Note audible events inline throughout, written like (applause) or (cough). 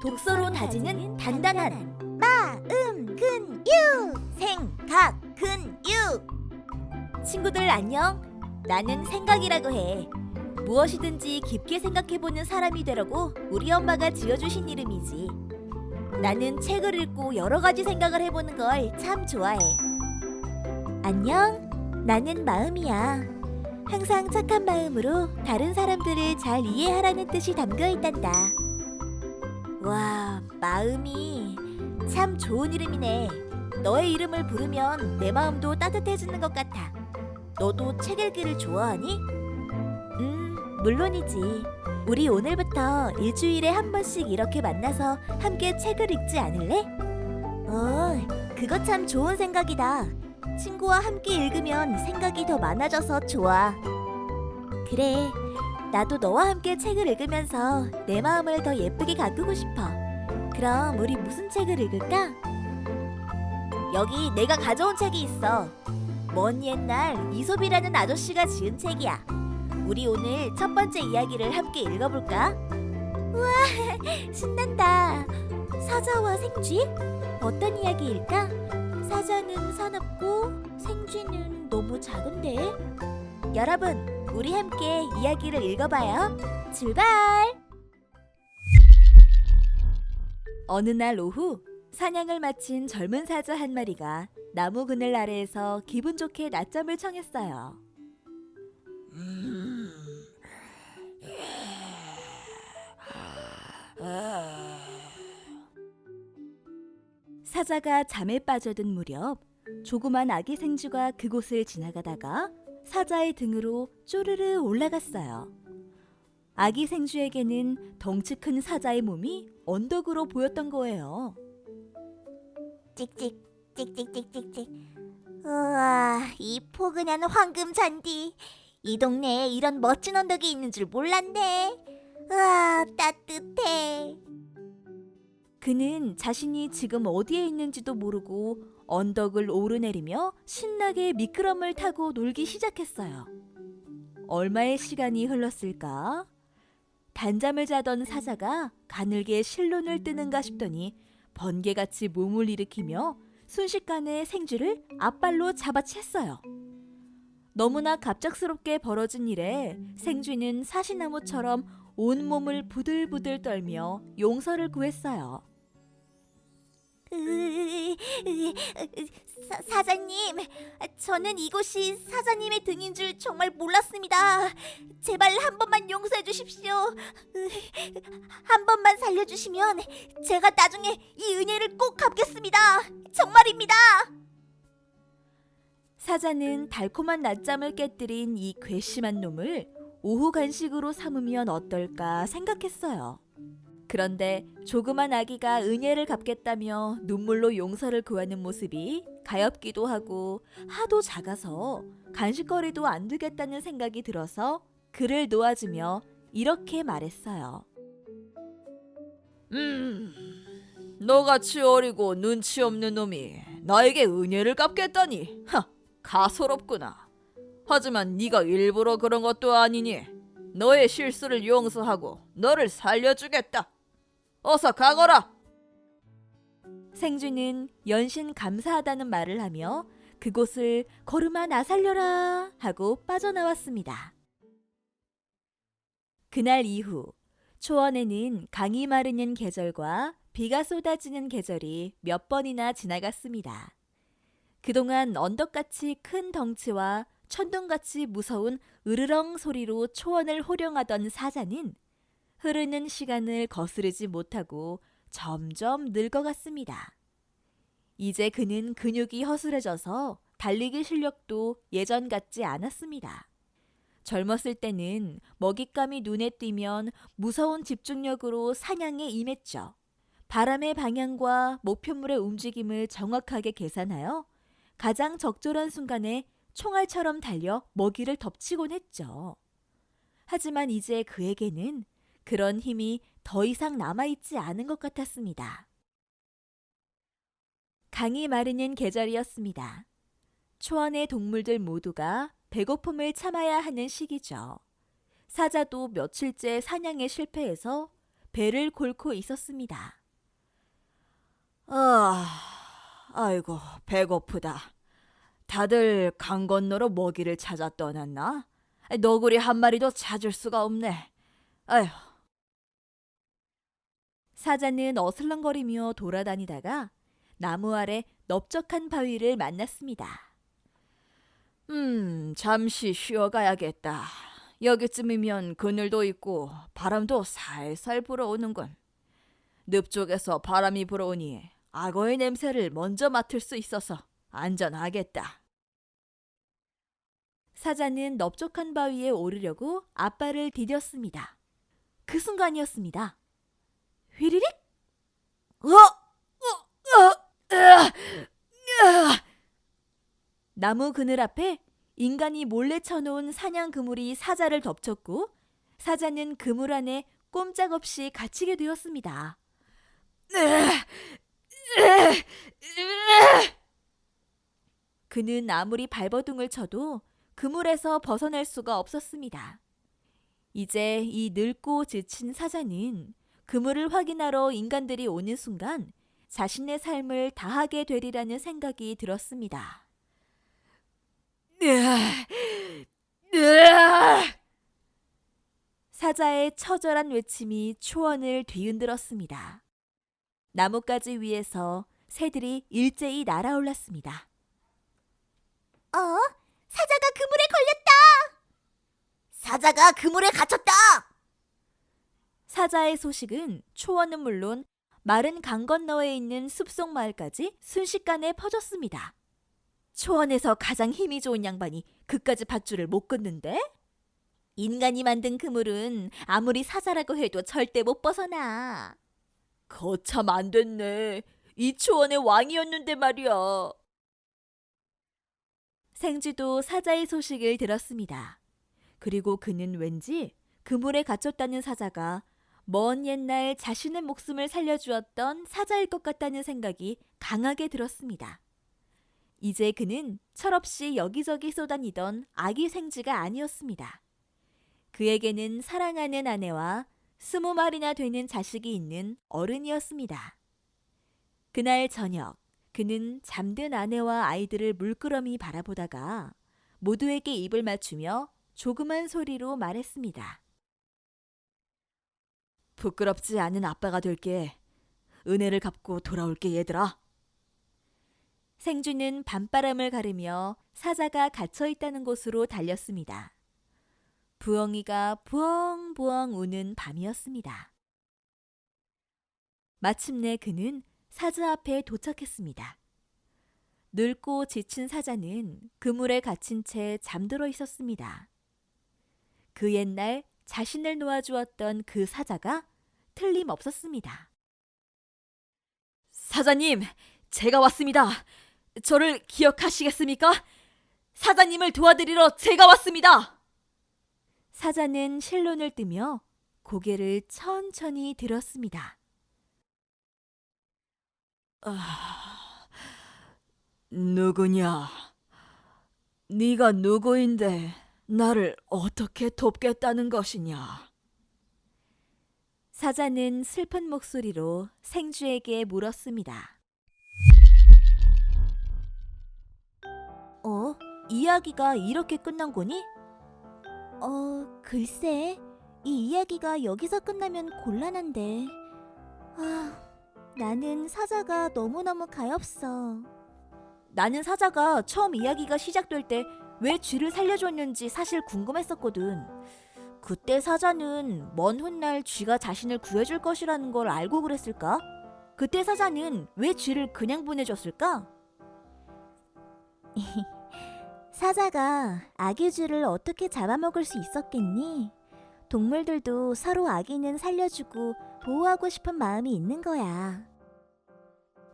독서로 다지는 단단한 마음 근육 생각 근육 친구들 안녕. 나는 생각이라고 해. 무엇이든지 깊게 생각해보는 사람이 되라고 우리 엄마가 지어주신 이름이지. 나는 책을 읽고 여러 가지 생각을 해보는 걸 참 좋아해. 안녕. 나는 마음이야. 항상 착한 마음으로 다른 사람들을 잘 이해하라는 뜻이 담겨 있단다. 와, 마음이 참 좋은 이름이네. 너의 이름을 부르면 내 마음도 따뜻해지는 것 같아. 너도 책 읽기를 좋아하니? 음, 물론이지. 우리 오늘부터 일주일에 한 번씩 이렇게 만나서 함께 책을 읽지 않을래? 어, 그거 참 좋은 생각이다. 친구와 함께 읽으면 생각이 더 많아져서 좋아. 그래, 나도 너와 함께 책을 읽으면서 내 마음을 더 예쁘게 가꾸고 싶어. 그럼 우리 무슨 책을 읽을까? 여기 내가 가져온 책이 있어. 먼 옛날 이솝이라는 아저씨가 지은 책이야. 우리 오늘 첫 번째 이야기를 함께 읽어볼까? 우와, (laughs) 신난다. 사자와 생쥐? 어떤 이야기일까? 사자는 사납고 생쥐는 너무 작은데. 여러분, 우리 함께 이야기를 읽어봐요. 출발! 어느 날 오후 사냥을 마친 젊은 사자 한 마리가 나무 그늘 아래에서 기분 좋게 낮잠을 청했어요. 사자가 잠에 빠져든 무렵 조그만 아기 생쥐가 그곳을 지나가다가 사자의 등으로 쪼르르 올라갔어요. 아기 생쥐에게는 덩치 큰 사자의 몸이 언덕으로 보였던 거예요. 찍찍 찍찍찍찍찍. 우와, 이 포근한 황금 잔디. 이 동네에 이런 멋진 언덕이 있는 줄 몰랐네. 우와, 따뜻해. 그는 자신이 지금 어디에 있는지도 모르고 언덕을 오르내리며 신나게 미끄럼을 타고 놀기 시작했어요. 얼마의 시간이 흘렀을까? 단잠을 자던 사자가 가늘게 실눈을 뜨는가 싶더니 번개같이 몸을 일으키며 순식간에 생쥐를 앞발로 잡아챘어요. 너무나 갑작스럽게 벌어진 일에 생쥐는 사시나무처럼 온몸을 부들부들 떨며 용서를 구했어요. 사, 사자님, 저는 이곳이 사자님의 등인 줄 정말 몰랐습니다. 제발 한 번만 용서해 주십시오. 한 번만 살려주시면 제가 나중에 이 은혜를 꼭 갚겠습니다. 정말입니다. 사자는 달콤한 낮잠을 깨뜨린 이 괘씸한 놈을 오후 간식으로 삼으면 어떨까 생각했어요. 그런데 조그만 아기가 은혜를 갚겠다며 눈물로 용서를 구하는 모습이 가엾기도 하고 하도 작아서 간식거리도 안 되겠다는 생각이 들어서 그를 놓아주며 이렇게 말했어요. 음, 너같이 어리고 눈치 없는 놈이 나에게 은혜를 갚겠다니, 하, 가소롭구나. 하지만 네가 일부러 그런 것도 아니니 너의 실수를 용서하고 너를 살려주겠다. 어서 가거라. 생쥐는 연신 감사하다는 말을 하며 그곳을 걸음아 나 살려라 하고 빠져나왔습니다. 그날 이후 초원에는 강이 마르는 계절과 비가 쏟아지는 계절이 몇 번이나 지나갔습니다. 그동안 언덕같이 큰 덩치와 천둥같이 무서운 으르렁 소리로 초원을 호령하던 사자는 흐르는 시간을 거스르지 못하고 점점 늙어갔습니다. 이제 그는 근육이 허술해져서 달리기 실력도 예전 같지 않았습니다. 젊었을 때는 먹잇감이 눈에 띄면 무서운 집중력으로 사냥에 임했죠. 바람의 방향과 목표물의 움직임을 정확하게 계산하여 가장 적절한 순간에 총알처럼 달려 먹이를 덮치곤 했죠. 하지만 이제 그에게는 그런 힘이 더 이상 남아있지 않은 것 같았습니다. 강이 마르는 계절이었습니다. 초원의 동물들 모두가 배고픔을 참아야 하는 시기죠. 사자도 며칠째 사냥에 실패해서 배를 골고 있었습니다. 아, 아이고 배고프다. 다들 강 건너로 먹이를 찾아 떠났나? 너구리 한 마리도 찾을 수가 없네. 아휴, 사자는 어슬렁거리며 돌아다니다가 나무 아래 넓적한 바위를 만났습니다. 음, 잠시 쉬어가야겠다. 여기쯤이면 그늘도 있고 바람도 살살 불어오는군. 늪 쪽에서 바람이 불어오니 악어의 냄새를 먼저 맡을 수 있어서 안전하겠다. 사자는 넓적한 바위에 오르려고 앞발을 디뎠습니다. 그 순간이었습니다. 휘리릭! 어? 어? 어? 나무 그늘 앞에 인간이 몰래 쳐놓은 사냥 그물이 사자를 덮쳤고 사자는 그물 안에 꼼짝없이 갇히게 되었습니다. 그는 아무리 발버둥을 쳐도 그물에서 벗어날 수가 없었습니다. 이제 이 늙고 지친 사자는 그물을 확인하러 인간들이 오는 순간 자신의 삶을 다하게 되리라는 생각이 들었습니다. 으아! 으아! 사자의 처절한 외침이 초원을 뒤흔들었습니다. 나뭇가지 위에서 새들이 일제히 날아올랐습니다. 어? 사자가 그물에 걸렸다! 사자가 그물에 갇혔다! 사자의 소식은 초원은 물론 마른 강 건너에 있는 숲속 마을까지 순식간에 퍼졌습니다. 초원에서 가장 힘이 좋은 양반이 그까지 밧줄을 못 끊는데? 인간이 만든 그물은 아무리 사자라고 해도 절대 못 벗어나. 거참 안 됐네. 이 초원의 왕이었는데 말이야. 생쥐도 사자의 소식을 들었습니다. 그리고 그는 왠지 그물에 갇혔다는 사자가 먼 옛날 자신의 목숨을 살려주었던 사자일 것 같다는 생각이 강하게 들었습니다. 이제 그는 철없이 여기저기 쏘다니던 아기 생쥐가 아니었습니다. 그에게는 사랑하는 아내와 스무 마리나 되는 자식이 있는 어른이었습니다. 그날 저녁, 그는 잠든 아내와 아이들을 물끄러미 바라보다가 모두에게 입을 맞추며 조그만 소리로 말했습니다. 부끄럽지 않은 아빠가 될게. 은혜를 갚고 돌아올게 얘들아. 생쥐는 밤바람을 가르며 사자가 갇혀 있다는 곳으로 달렸습니다. 부엉이가 부엉부엉 우는 밤이었습니다. 마침내 그는 사자 앞에 도착했습니다. 늙고 지친 사자는 그물에 갇힌 채 잠들어 있었습니다. 그 옛날 자신을 놓아주었던 그 사자가 틀림없었습니다. 사자님, 제가 왔습니다. 저를 기억하시겠습니까? 사자님을 도와드리러 제가 왔습니다. 사자는 실눈을 뜨며 고개를 천천히 들었습니다. 아, 누구냐? 네가 누구인데 나를 어떻게 돕겠다는 것이냐? 사자는 슬픈 목소리로 생쥐에게 물었습니다. 어? 이야기가 이렇게 끝난 거니? 어, 글쎄. 이 이야기가 여기서 끝나면 곤란한데. 아, 나는 사자가 너무너무 가엾어. 나는 사자가 처음 이야기가 시작될 때 왜 쥐를 살려줬는지 사실 궁금했었거든. 그때 사자는 먼 훗날 쥐가 자신을 구해줄 것이라는 걸 알고 그랬을까? 그때 사자는 왜 쥐를 그냥 보내줬을까? (laughs) 사자가 아기 쥐를 어떻게 잡아먹을 수 있었겠니? 동물들도 서로 아기는 살려주고 보호하고 싶은 마음이 있는 거야.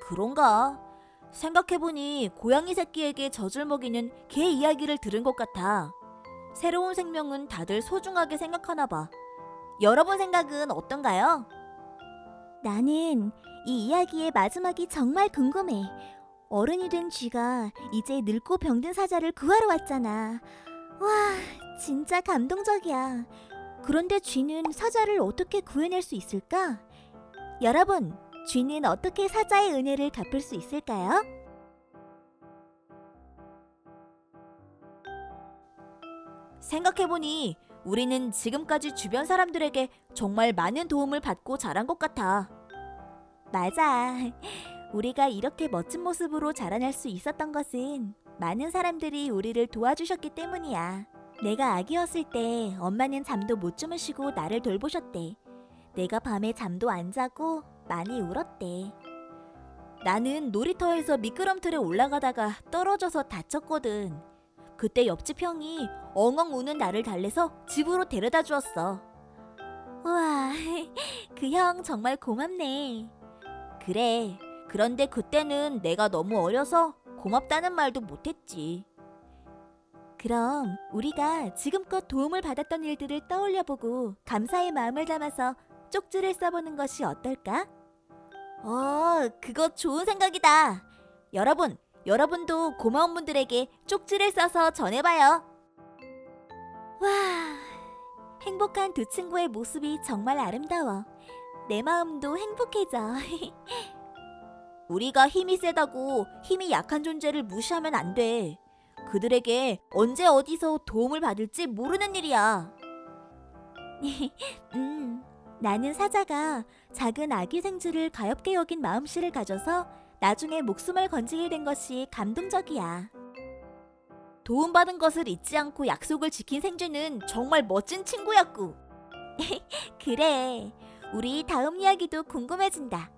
그런가? 생각해보니 고양이 새끼에게 젖을 먹이는 개 이야기를 들은 것 같아. 새로운 생명은 다들 소중하게 생각하나 봐. 여러분 생각은 어떤가요? 나는 이 이야기의 마지막이 정말 궁금해. 어른이 된 쥐가 이제 늙고 병든 사자를 구하러 왔잖아. 와, 진짜 감동적이야. 그런데 쥐는 사자를 어떻게 구해낼 수 있을까? 여러분, 쥐는 어떻게 사자의 은혜를 갚을 수 있을까요? 생각해보니 우리는 지금까지 주변 사람들에게 정말 많은 도움을 받고 자란 것 같아. 맞아. (laughs) 우리가 이렇게 멋진 모습으로 자라날 수 있었던 것은 많은 사람들이 우리를 도와주셨기 때문이야. 내가 아기였을 때 엄마는 잠도 못 주무시고 나를 돌보셨대. 내가 밤에 잠도 안 자고 많이 울었대. 나는 놀이터에서 미끄럼틀에 올라가다가 떨어져서 다쳤거든. 그때 옆집 형이 엉엉 우는 나를 달래서 집으로 데려다 주었어. 우와, (laughs) 그 형 정말 고맙네. 그래. 그런데 그때는 내가 너무 어려서 고맙다는 말도 못했지. 그럼 우리가 지금껏 도움을 받았던 일들을 떠올려보고 감사의 마음을 담아서 쪽지를 써보는 것이 어떨까? 어, 그거 좋은 생각이다. 여러분, 여러분도 고마운 분들에게 쪽지를 써서 전해봐요. 와, 행복한 두 친구의 모습이 정말 아름다워. 내 마음도 행복해져. (laughs) 우리가 힘이 세다고 힘이 약한 존재를 무시하면 안 돼. 그들에게 언제 어디서 도움을 받을지 모르는 일이야. (laughs) 음, 나는 사자가 작은 아기 생쥐를 가엽게 여긴 마음씨를 가져서 나중에 목숨을 건지게 된 것이 감동적이야. 도움받은 것을 잊지 않고 약속을 지킨 생쥐는 정말 멋진 친구였고. (laughs) 그래, 우리 다음 이야기도 궁금해진다.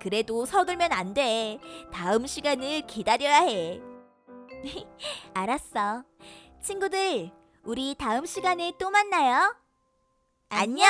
그래도 서둘면 안 돼. 다음 시간을 기다려야 해. (laughs) 알았어. 친구들, 우리 다음 시간에 또 만나요. 안녕!